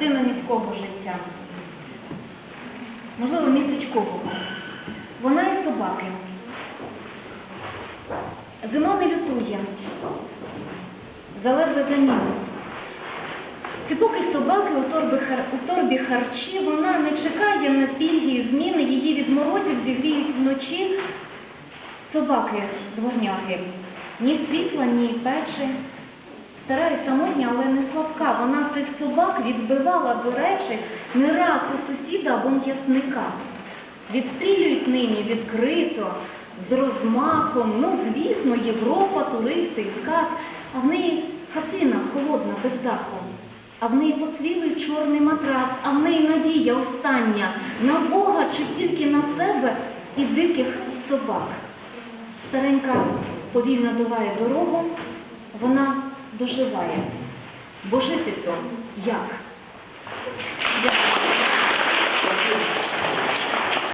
людина міського життя, можливо, містечкового. Вона і собаки. Зима не лютує, залежить за мінус. І поки собаки у торбі, хар... у торбі харчі, вона не чекає на пільги і зміни, її від морозів зігріють вночі собаки дворняги. Ні світла, ні печі. Стара і самотня, але не слабка. Вона цих собак відбивала, до речі, не раз у сусіда або м'ясника. Відстрілюють нині відкрито, з розмахом, ну, звісно, Європа, туристи, сказ, а в неї хатина холодна, без даху. А в неї поцвілий чорний матрас, а в неї надія остання на Бога чи тільки на себе і диких собак. Старенька повільно долає дорогу, вона доживає бо жити то як?